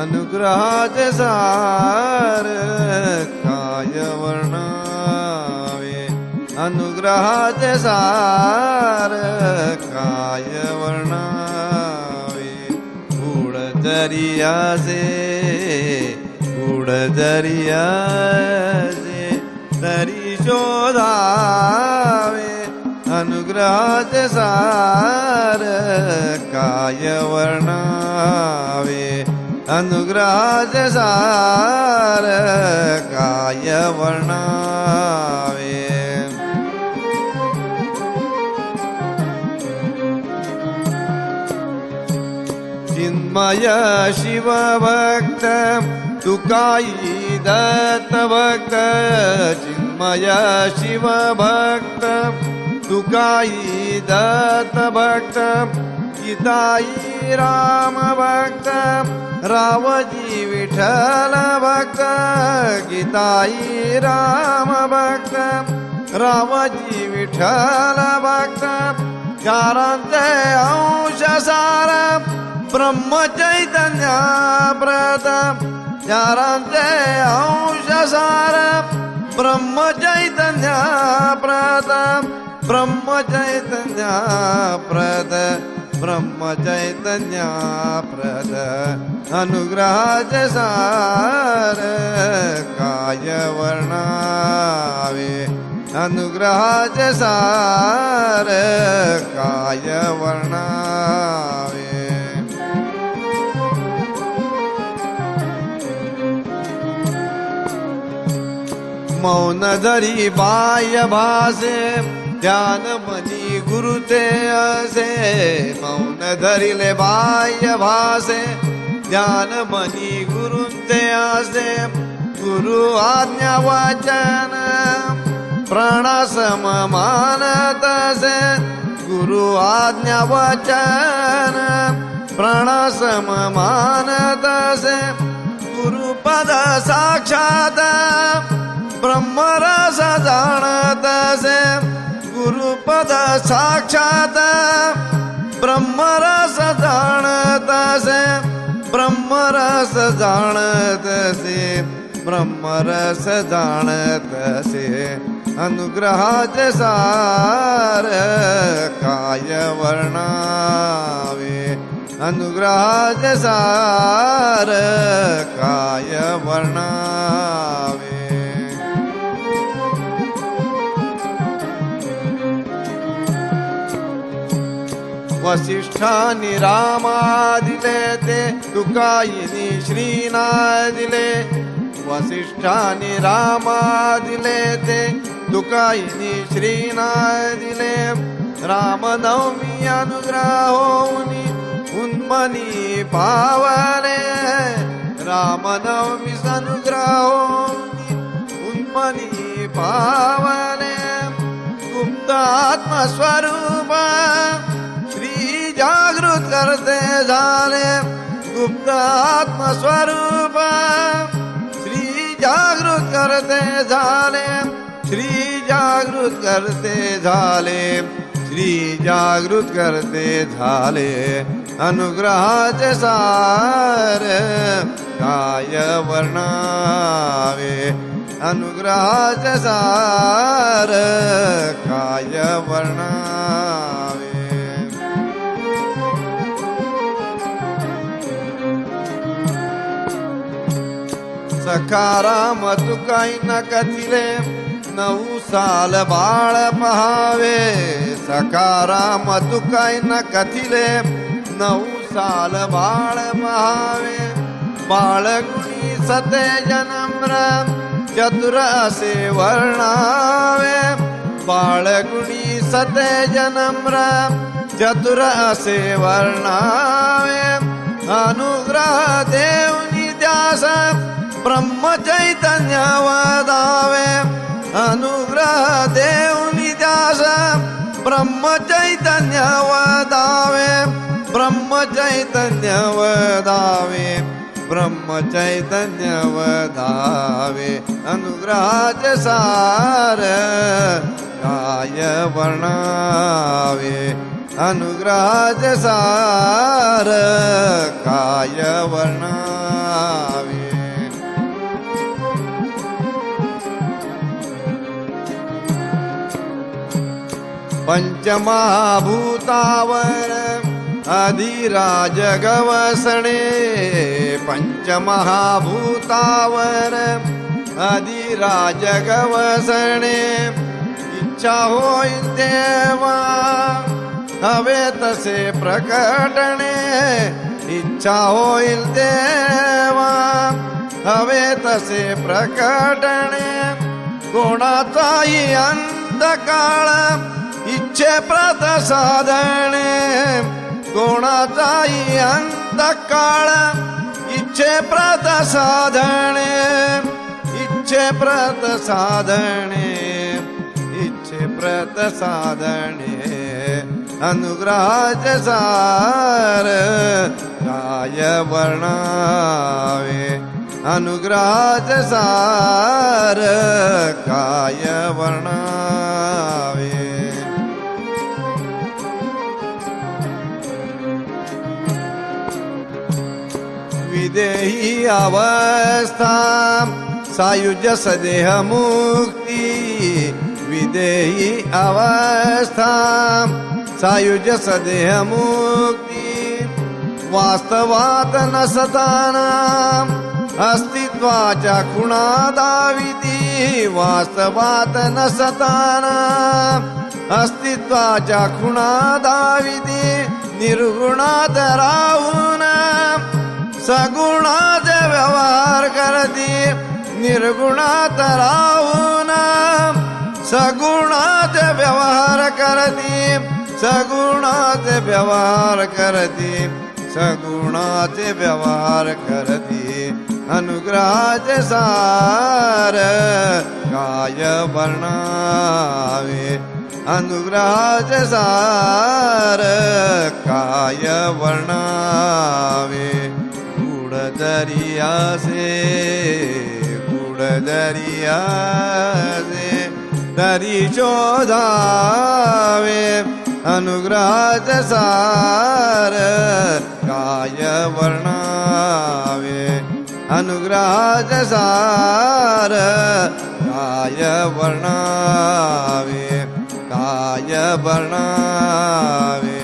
अनुग्रहाचे सार काय वर्णावे अनुग्रहाचे सार काय वर्णावे गुड दरियाचे गुड दरियाचे तरी शोधावे. अनुग्रहाचे सार काय वर्णावे अनुग्रहाचे सार काय वर्णावे चिन्मय शिवभक्त तुकाई दत्त भक्त चिन्मय शिवभक्त तुकाई दत्त भक्त गीताई राम भक्त रावजी विठ्ठल भक्त गीताई राम भक्त. रावजी विठ्ठल भक्त चारांचे अंश सार ब्रह्मचैतन्य प्रत चारांचे अंश सार ब्रह्मचैतन्य प्रत ब्रह्मचैतन्य प्रत ब्रह्मचैतन्य प्रत अनुग्रहाचे सार काय वर्णावे अनुग्रहाचे सार काय वर्णावे मौन धरी बाह्य भासे ज्ञान मधी गुरुते असे मौन धरिले बाह्य भाषे ज्ञान मी गुरुते असे गुरु आज्ञा वचन प्रणसममानतसे गुरु आज्ञा वचन प्रणसममानतसे गुरुपद साक्षात् ब्रह्मरस जाणत से गुरुपद साक्षात ब्रह्मरस जाणतसे ब्रह्मरस जाणतसे ब्रह्मरस जाणतसे अनुग्रहाचे सार काय वर्णावे? अनुग्रहाचे सार काय वर्णावे? वसिष्ठानि रामादिले ते दुःखायिनि श्रीनादिले। वसिष्ठानि रामादिले ते दुःखायिनि श्रीनादिले। रामनवमी अनुग्रहोनि उन्मनि पावने। रामनवमी निन्मनी उन्मनि पावने। गुप्तात्मस्वरूपा करते झाले गुप्त आत्मस्वरूप. श्री जागृत करते झाले श्री जागृत करते झाले. श्री जागृत करते झाले अनुग्रहाचे सार. काय वर्णावे? अनुग्रहाचे सार. काय वर्णा ಖಾರ ಮತ್ತು ಕೈನ ಕತಿಲೆ ನವು ಸಾಲ ಬಾಳ ಪಹಾವೆ. ಸಕಾರ ಮತ್ತು ಕೈನ ಕತಿಲೆ ನವು ಸಾಲ ಬಾಳ ಮಹಾವೇ ಬಾಳ ಗುಣಿ ಸತೆ ಜನಮ್ರ, ಚತುರ ಸೆ ವರ್ಣಾವೆ. ಬಾಳ ಗುಣಿ ಸತೆ ಜನಮ್ರ, ಚತುರ ಸೆ ವರ್ಣಾವೆ. ಅನುಗ್ರಹ ದೇವನಿ ದಾಸ ब्रह्मचैतन्य वदावे अनुग्रह देवनी द्यास ब्रह्मचैतन्य वदावे ब्रह्मचैतन्य वदावे ब्रह्मचैतन्य वदावे अनुग्रहाचे सार। काय वर्णावे। अनुग्रहाच सार। काय वर्णा पंचमहाभूतावर अधिराज गवसणे पंचमहाभूतावर अधिराज गवसणे इच्छा होईल देवा हवे तसे प्रकटणे। इच्छा होईल देवा हवे तसे प्रकटणे। कोणाचाही अंधकाळ इच्छे प्रत साधणे कोणाचाही अंधकाळ इच्छे प्रत साधणे इच्छे प्रत साधणे इच्छे प्रत साधणे अनुग्रहाचे सार काय वर्णावे। अनुग्रहाचे सार काय वर्णावे? विदेही अवस्था सायुज्य सदेह मुक्ती विदेही अवस्था सायुज्य सदेह मुक्ती वास्तवात नसताना अस्तित्वाच्या खुणा दाविती वास्तवात नसताना अस्तित्वाच्या खुणा दाविती निर्गुणात राहून सगुणाचे व्यवहार करती निर्गुणात राहून सगुणाचे व्यवहार करती सगुणाचे व्यवहार करती सगुणाचे व्यवहार करती. अनुग्रहाचे सार काय वर्णावे? अनुग्रहाचे सार काय वर्णावे? गुड दरियासे गुड दरियासे तरी शोधावे अनुग्रहाचे सार काय वर्णावे अनुग्रहाचे सार काय वर्णावे काय वर्णावे